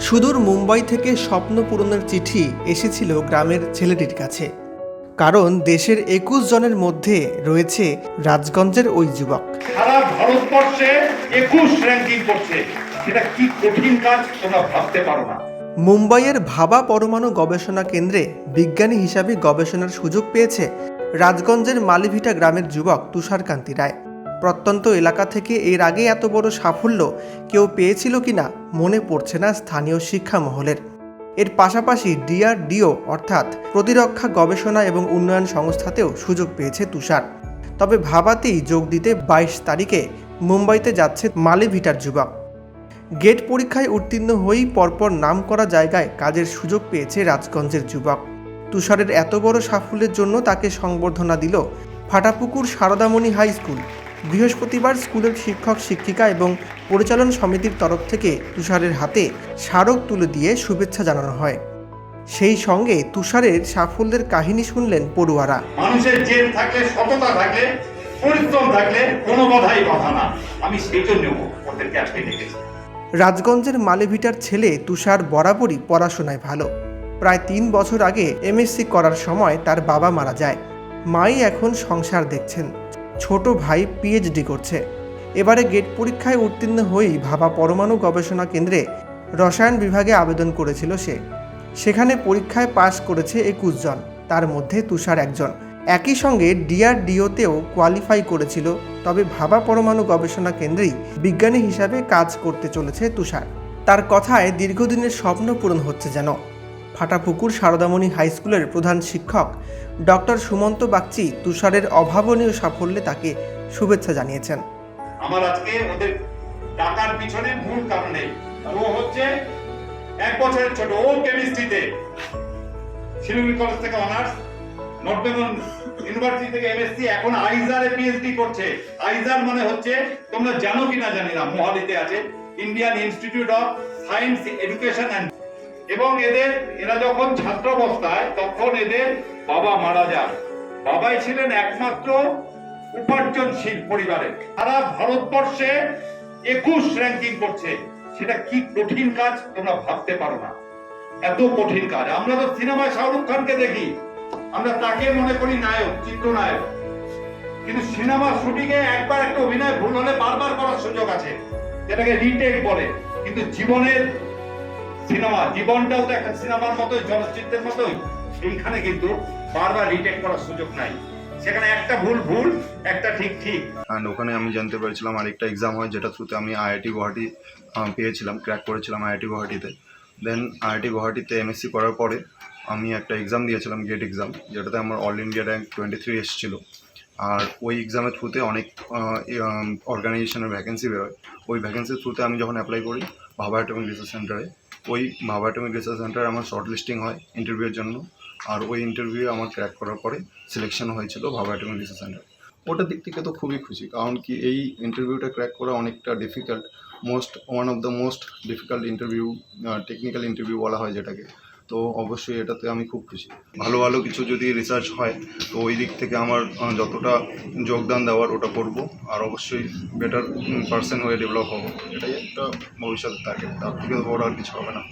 সুদূর মুম্বাই থেকে স্বপ্ন পূরণের চিঠি এসেছিল গ্রামের ছেলেটির কাছে। কারণ দেশের একুশ জনের মধ্যে রয়েছে রাজগঞ্জের ওই যুবক। সারা ভারতবর্ষে একুশ র্যাঙ্কিং করছে। এটা কি কঠিন কাজ তোমরা ভাবতে পারো না। মুম্বাইয়ের ভাবা পরমাণু গবেষণা কেন্দ্রে বিজ্ঞানী হিসাবে গবেষণার সুযোগ পেয়েছে রাজগঞ্জের মালিভিটা গ্রামের যুবক তুষারকান্তি রায়। প্রত্যন্ত এলাকা থেকে এর আগে এত বড় সাফল্য কেউ পেয়েছিল কিনা মনে পড়ছে না স্থানীয় শিক্ষা মহলের এর পাশাপাশি ডিআরডিও অর্থাৎ প্রতিরক্ষা গবেষণা এবং উন্নয়ন সংস্থাতেও সুযোগ পেয়েছে তুষার। তবে ভাবাতেই যোগ দিতে বাইশ তারিখে মুম্বাইতে যাচ্ছে মালিভিটার যুবক গেট পরীক্ষায় উত্তীর্ণ হয়েই পরপর নাম করা জায়গায় কাজের সুযোগ পেয়েছে রাজগঞ্জের যুবক। তুষারের এত বড় সাফল্যের জন্য তাকে সংবর্ধনা দিল ফাটাপুকুর সারদামণি হাই স্কুল। বৃহস্পতিবার স্কুলের শিক্ষক শিক্ষিকা এবং পরিচালন সমিতির তরফ থেকে তুষারের হাতে স্মারক তুলে দিয়ে শুভেচ্ছা জানানো হয়। সেই সঙ্গে তুষারের সাফল্যের কাহিনী শুনলেন পড়ুয়ারা। মানুষের জেদ থাকলে সততা থাকলে পরিশ্রম থাকলে কোনো বাধাই বাধা না। আমি সেই জন্য ওদেরকে আজকে ডেকেছি রাজগঞ্জের মালেভিটার ছেলে তুষার বরাবরই পড়াশোনায় ভালো। প্রায় তিন বছর আগে এমএসসি করার সময় তার বাবা মারা যায়। মাই এখন সংসার দেখছেন। ছোট ভাই পিএইচডি করছে। এবারে গেট পরীক্ষায় উত্তীর্ণ হয়েই ভাবা পরমাণু গবেষণা কেন্দ্রে রসায়ন বিভাগে আবেদন করেছিল সে। সেখানে পরীক্ষায় পাশ করেছে একুশ জন, তার মধ্যে তুষার একজন। একই সঙ্গে ডিআরডিওতেও কোয়ালিফাই করেছিল, তবে ভাবা পরমাণু গবেষণা কেন্দ্রেই বিজ্ঞানী হিসাবে কাজ করতে চলেছে তুষার। তার কথায় দীর্ঘদিনের স্বপ্ন পূরণ হচ্ছে যেন। ফাটাপুকুর সারদামণি হাই স্কুলের প্রধান শিক্ষক ডক্টর সুমন্ত বাগচি তুষারের অভাবনীয় সাফল্যে তাকে শুভেচ্ছা জানিয়েছেন। আমার আজকে ওদের টাকার পিছনে মূল কারণ নেই। ও হচ্ছে এক বছরের ছোট, ও কেমিস্ট্রিতে। শিলিগুড়ি কলেজ থেকে অনার্স, নর্থ বেঙ্গল ইউনিভার্সিটি থেকে এমএসসি এখন আইজারে পিএইচডি করছে। আইজার মানে হচ্ছে, তোমরা জানো কিনা জানি না, মোহালিতে আছে। Indian institute of science, education and এবং এদের, এরা যখন ছাত্র অবস্থায় তখন এদের বাবা মারা যান। বাবাই ছিলেন একমাত্র উপার্জনশীল পরিবারে। সারা ভারতবর্ষে একুশ র্যাঙ্কিং করছে। সেটা কি কঠিন কাজ, তোমরা ভাবতে পারো না। এত কঠিন কাজ। আমরা তো সিনেমায় শাহরুখ খানকে দেখি। আমরা তাকে মনে করি নায়ক, চিত্রনায়ক। কিন্তু সিনেমা শুটিং এ একবার একটা অভিনয় ভুল হলে বারবার করার সুযোগ আছে, যেটাকে রিটেক বলে। কিন্তু জীবনের সিনেমা, জীবনটাও তো একটা সিনেমার মতোই, চলচ্চিত্রের মতোই। এইখানে কিন্তু বারবার রিটেক করার সুযোগ নাই। সেখানে একটা ভুল ভুল, একটা ঠিক ঠিক। অ্যান্ড ওখানে আমি জানতে পেরেছিলাম আরেকটা এক্সাম হয়, যেটা থ্রুতে আমি আইআইটি গুয়াহাটি পেয়েছিলাম ক্র্যাক করেছিলাম আইআইটি গুয়াহাটিতে। দেন আইআইটি গুয়াহাটিতে এমএসসি করার পরে আমি একটা এক্সাম দিয়েছিলাম গেট এক্সাম যেটাতে আমার all India rank twenty three এসেছিল। আর ওই এক্সামের থ্রুতে অনেক অর্গানাইজেশনের ভ্যাকেন্সি বেরোয়। ওই ভ্যাকেন্সির থ্রুতে আমি যখন অ্যাপ্লাই করি ভাবা অ্যাটমিক রিসার্চ সেন্টারে ওই ভাবা অ্যাটমিক রিসার্চ সেন্টারে আমার শর্ট লিস্টিং হয় ইন্টারভিউয়ের জন্য। আর ওই ইন্টারভিউ আমার ক্র্যাক করার পরে সিলেকশন হয়েছিল ভাবাটমিক রিসার্চ সেন্টার। ওটার দিক থেকে তো খুবই খুশি, কারণ কি এই ইন্টারভিউটা ক্র্যাক করা অনেকটা difficult most one of the most difficult interview technical interview বলা হয় যেটাকে। তো অবশ্যই এটাতে আমি খুব খুশি। ভালো ভালো কিছু যদি রিসার্চ হয়, তো ওই দিক থেকে আমার যতটা যোগদান দেওয়ার ওটা করব। আর অবশ্যই বেটার পার্সন হয়ে ডেভেলপ হব। এটাই একটা ভবিষ্যতের টার্গেট তার থেকে বড় আর কিছু হবে না।